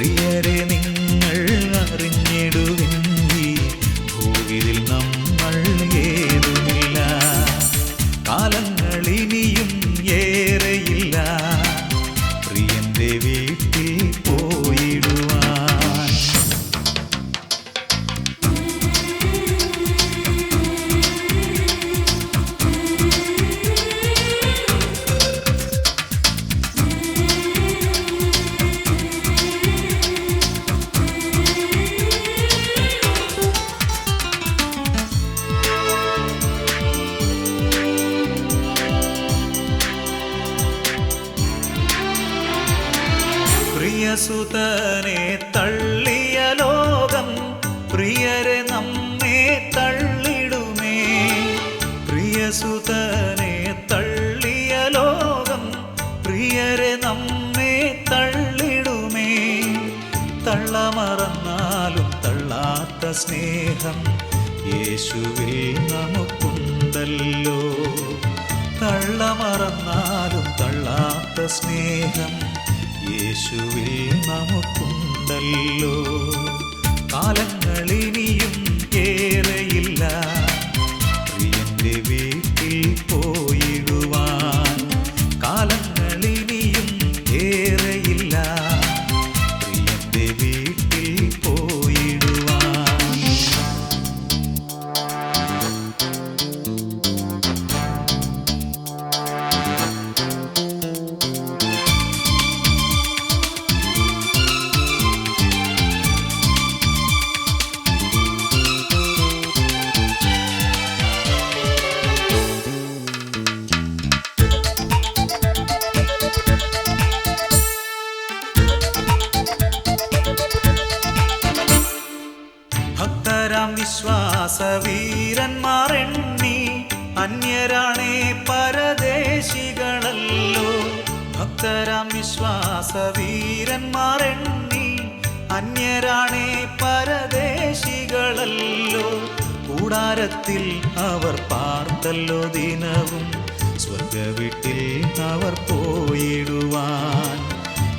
പ്രിയരെ നിങ്ങൾ അറിഞ്ഞിടുവിൻ പ്രിയസുതനെ തള്ളിയ ലോകം പ്രിയരെ നമ്മെ തള്ളിടുമേ പ്രിയസുതനെ തള്ളിയ ലോകം പ്രിയരെ നമ്മെ തള്ളിടുമേ തള്ളമറന്നാലും തള്ളാത്ത സ്നേഹം യേശുവിൽ നമുക്കുണ്ടല്ലോ. തള്ളമറന്നാലും തള്ളാത്ത സ്നേഹം യേശുവിൽ നമുക്കുണ്ടല്ലോ. കാലങ്ങളിനിയും വിശ്വാസ വീരന്മാർ എണ്ണി അന്യരാണേ പരദേശികളല്ലോ. ഭക്തരാം വിശ്വാസ എണ്ണി അന്യരാണേ പരദേശികളല്ലോ. കൂടാരത്തിൽ അവർ പാർത്തല്ലോ ദിനവും. സ്വർഗവീട്ടിൽ അവർ പോയിടുവാൻ.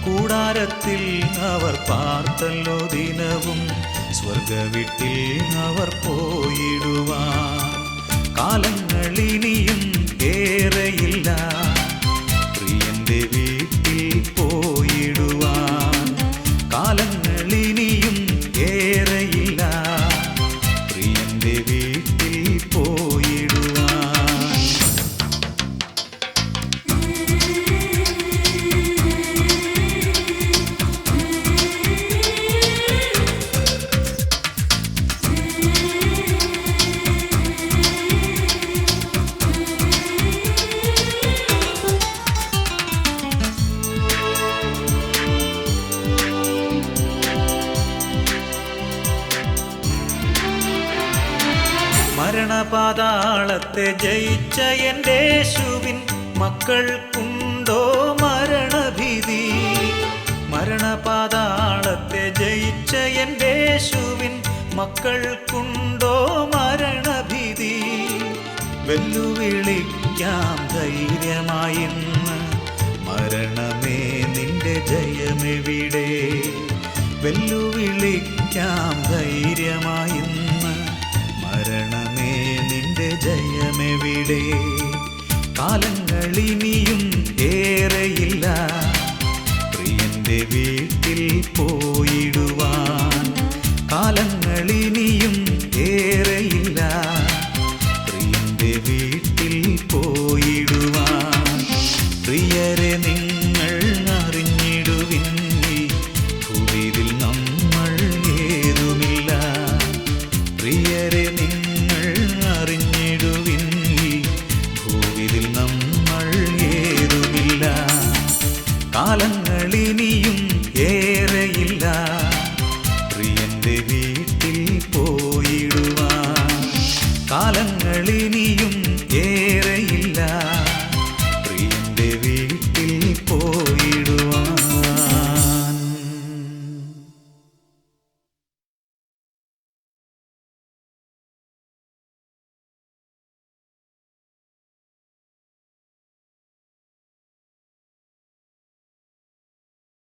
കൂടാരത്തിൽ അവർ പാർത്തല്ലോ ദിനവും. സ്വർഗവീട്ടിൽ അവർ പോയിടുവാൻ മരണപാതാളത്തെ ജയിച്ച എന്റെ യേശുവിൻ മക്കൾക്കുണ്ടോ മരണഭീതി? മരണപാതാളത്തെ ജയിച്ച എന്റെ യേശുവിൻ മക്കൾക്കുണ്ടോ മരണഭീതി? വെല്ലുവിളിക്കാം ധൈര്യമായിന്ന് മരണമേ നിന്റെ ജയമെവിടെ? വെല്ലുവിളിക്കാം ധൈര്യമായിന്ന് ജയമെവിടെ കാലങ്ങളിനിയും ഏറെയില്ല. പ്രിയന്റെ വീട്ടിൽ പോയിടുവാൻ കാലങ്ങളിനിയും